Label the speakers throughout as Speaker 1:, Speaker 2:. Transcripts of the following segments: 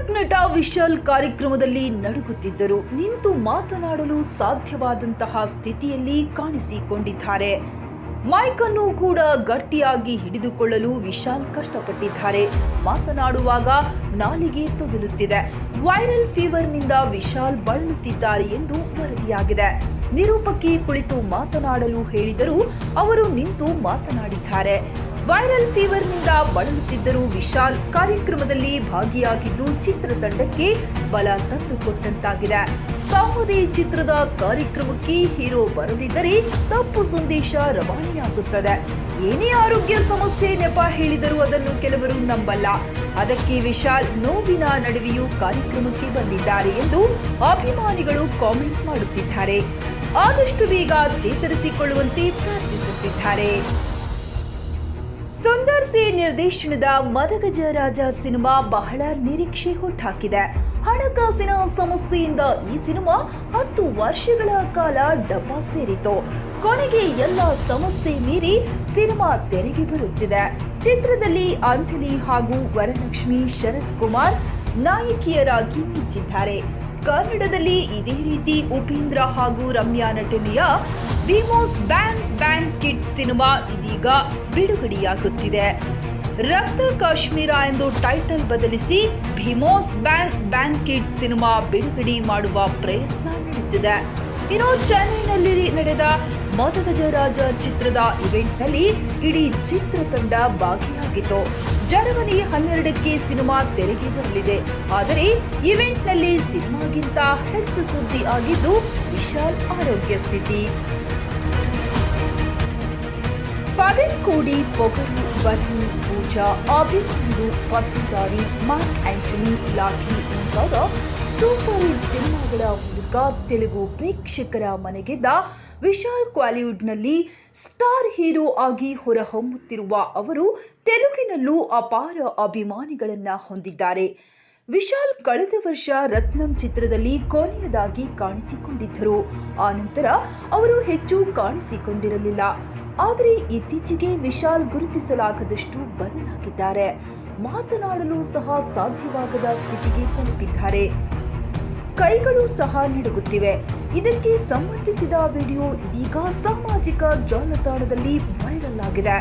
Speaker 1: ಯುವಕ್ ನಟ ವಿಶಾಲ್ ಕಾರ್ಯಕ್ರಮದಲ್ಲಿ ನಡುಗುತ್ತಿದ್ದರು. ನಿಂತು ಮಾತನಾಡಲು ಸಾಧ್ಯವಾದಂತಹ ಸ್ಥಿತಿಯಲ್ಲಿ ಕಾಣಿಸಿಕೊಂಡಿದ್ದಾರೆ. ಮೈಕ್ ಕೂಡ ಗಟ್ಟಿಯಾಗಿ ಹಿಡಿದುಕೊಳ್ಳಲು ವಿಶಾಲ್ ಕಷ್ಟಪಟ್ಟಿದ್ದಾರೆ. ಮಾತನಾಡುವಾಗ ನಾಲಿಗೆ ತೊದಲುತ್ತಿದೆ. ವೈರಲ್ ಫೀವರ್ನಿಂದ ವಿಶಾಲ್ ಬಳಲುತ್ತಿದ್ದಾರೆ ಎಂದು ವರದಿಯಾಗಿದೆ. ನಿರೂಪಕಿ ಕುಳಿತು ಮಾತನಾಡಲು ಹೇಳಿದರೂ ಅವರು ನಿಂತು ಮಾತನಾಡಿದ್ದಾರೆ. ವೈರಲ್ ಫೀವರ್ನಿಂದ ಬಳಲುತ್ತಿದ್ದರೂ ವಿಶಾಲ್ ಕಾರ್ಯಕ್ರಮದಲ್ಲಿ ಭಾಗಿಯಾಗಿದ್ದು ಚಿತ್ರತಂಡಕ್ಕೆ ಬಲ ತಂದುಕೊಟ್ಟಂತಾಗಿದೆ. ಕಾಮದಿ ಚಿತ್ರದ ಕಾರ್ಯಕ್ರಮಕ್ಕೆ ಹೀರೋ ಬರದಿದ್ದರೆ ತಪ್ಪು ಸಂದೇಶ ರವಾನೆಯಾಗುತ್ತದೆ. ಏನೇ ಆರೋಗ್ಯ ಸಮಸ್ಯೆ ನೆಪ ಹೇಳಿದರೂ ಅದನ್ನು ಕೆಲವರು ನಂಬಲ್ಲ. ಅದಕ್ಕೆ ವಿಶಾಲ್ ನೋವಿನ ನಡುವೆಯೂ ಕಾರ್ಯಕ್ರಮಕ್ಕೆ ಬಂದಿದ್ದಾರೆ ಎಂದು ಅಭಿಮಾನಿಗಳು ಕಾಮೆಂಟ್ ಮಾಡುತ್ತಿದ್ದಾರೆ. ಆದಷ್ಟು ಬೇಗ ಚೇತರಿಸಿಕೊಳ್ಳುವಂತೆ ಪ್ರಾರ್ಥಿಸುತ್ತಿದ್ದಾರೆ. ಸುಂದರ್ ಸಿ ನಿರ್ದೇಶನದ ಮದಗಜ ರಾಜ ಸಿನಿಮಾ ಬಹಳ ನಿರೀಕ್ಷೆ ಹುಟ್ಟಾಕಿದೆ. ಹಣಕಾಸಿನ ಸಮಸ್ಯೆಯಿಂದ ಈ ಸಿನಿಮಾ ಹತ್ತು ವರ್ಷಗಳ ಕಾಲ ಡಬ್ಬ ಸೇರಿತು. ಕೊನೆಗೆ ಎಲ್ಲ ಸಮಸ್ಯೆ ಮೀರಿ ಸಿನಿಮಾ ತೆರೆಗೆ ಬರುತ್ತಿದೆ. ಚಿತ್ರದಲ್ಲಿ ಅಂಜಲಿ ಹಾಗೂ ವರಲಕ್ಷ್ಮಿ ಶರತ್ ಕುಮಾರ್ ನಾಯಕಿಯರಾಗಿ ಮಿಂಚಿದ್ದಾರೆ ಕನ್ನಡದಲ್ಲಿ ಇದೇ ರೀತಿ ಉಪೇಂದ್ರ ಹಾಗೂ ರಮ್ಯಾ ನಟನೆಯ ವಿಮೋಸ್ ಬ್ಯಾಂಕ್ ಬ್ಯಾಂಕ್ ಕಿಡ್ ಸಿನಿಮಾ ಇದೀಗ ಬಿಡುಗಡೆಯಾಗುತ್ತಿದೆ. ರಕ್ತ ಕಾಶ್ಮೀರ ಎಂದು ಟೈಟಲ್ ಬದಲಿಸಿ ಭೀಮೋಸ್ ಬ್ಯಾಂಕ್ ಬ್ಯಾಂಕ್ ಕಿಡ್ ಸಿನಿಮಾ ಬಿಡುಗಡೆ ಮಾಡುವ ಪ್ರಯತ್ನ ನಡೆದಿದೆ. ಇನ್ನು ಚೆನ್ನೈನಲ್ಲಿ ನಡೆದ ಮದಗಜರಾಜ ಚಿತ್ರದ ಇವೆಂಟ್ನಲ್ಲಿ ಇಡೀ ಚಿತ್ರತಂಡ ಭಾಗಿಯಾಗಿತ್ತು. ಜನವರಿ ಹನ್ನೆರಡಕ್ಕೆ ಸಿನಿಮಾ ತೆರೆಗೆ ಬರಲಿದೆ. ಆದರೆ ಇವೆಂಟ್ನಲ್ಲಿ ಸಿನಿಮಾಗಿಂತ ಹೆಚ್ಚು ಸುದ್ದಿ ಆಗಿದ್ದು ವಿಶಾಲ್ ಆರೋಗ್ಯ ಸ್ಥಿತಿ. ಪದೆಂಕೋಡಿ ಪೊಗರು ಬನ್ನಿ ಪೂಜಾ ಅಭಿಮನ್ಯು ಪತ್ತುದಾರಿ ಮಾರ್ಕ್ ಆಂಟನಿ ಲಾಠಿ ಮುಂತಾದ ಸೂಪರ್ ಹಿಟ್ ಸಿನಿಮಾಗಳ ಮೂಲಕ ತೆಲುಗು ಪ್ರೇಕ್ಷಕರ ಮನೆಗೆದ್ದ ವಿಶಾಲ್ ಕ್ವಾಲಿವುಡ್ನಲ್ಲಿ ಸ್ಟಾರ್ ಹೀರೋ ಆಗಿ ಹೊರಹೊಮ್ಮುತ್ತಿರುವ ಅವರು ತೆಲುಗಿನಲ್ಲೂ ಅಪಾರ ಅಭಿಮಾನಿಗಳನ್ನು ಹೊಂದಿದ್ದಾರೆ. ವಿಶಾಲ್ ಕಳೆದ ವರ್ಷ ರತ್ನಂ ಚಿತ್ರದಲ್ಲಿ ಕೊನೆಯದಾಗಿ ಕಾಣಿಸಿಕೊಂಡಿದ್ದರು. ಆನಂತರ ಅವರು ಹೆಚ್ಚು ಕಾಣಿಸಿಕೊಂಡಿರಲಿಲ್ಲ. ಆದರೆ ಇತ್ತೀಚೆಗೆ ವಿಶಾಲ್ ಗುರುತಿಸಲಾಗದಷ್ಟು ಬದಲಾಗಿದ್ದಾರೆ. ಮಾತನಾಡಲು ಸಹ ಸಾಧ್ಯವಾಗದ ಸ್ಥಿತಿಗೆ ತಲುಪಿದ್ದಾರೆ. ಕೈಗಳು ಸಹ ನಡುಗುತ್ತಿವೆ. ಇದಕ್ಕೆ ಸಂಬಂಧಿಸಿದ ವಿಡಿಯೋ ಇದೀಗ ಸಾಮಾಜಿಕ ಜಾಲತಾಣದಲ್ಲಿ ವೈರಲ್ ಆಗಿದೆ.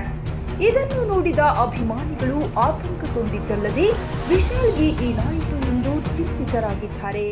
Speaker 1: ಇದನ್ನು ನೋಡಿದ ಅಭಿಮಾನಿಗಳು ಆತಂಕಗೊಂಡಿದ್ದಲ್ಲದೆ ವಿಶಾಲ್ಗೆ ಏನಾಯಿತು ಎಂದು ಚಿಂತಿತರಾಗಿದ್ದಾರೆ.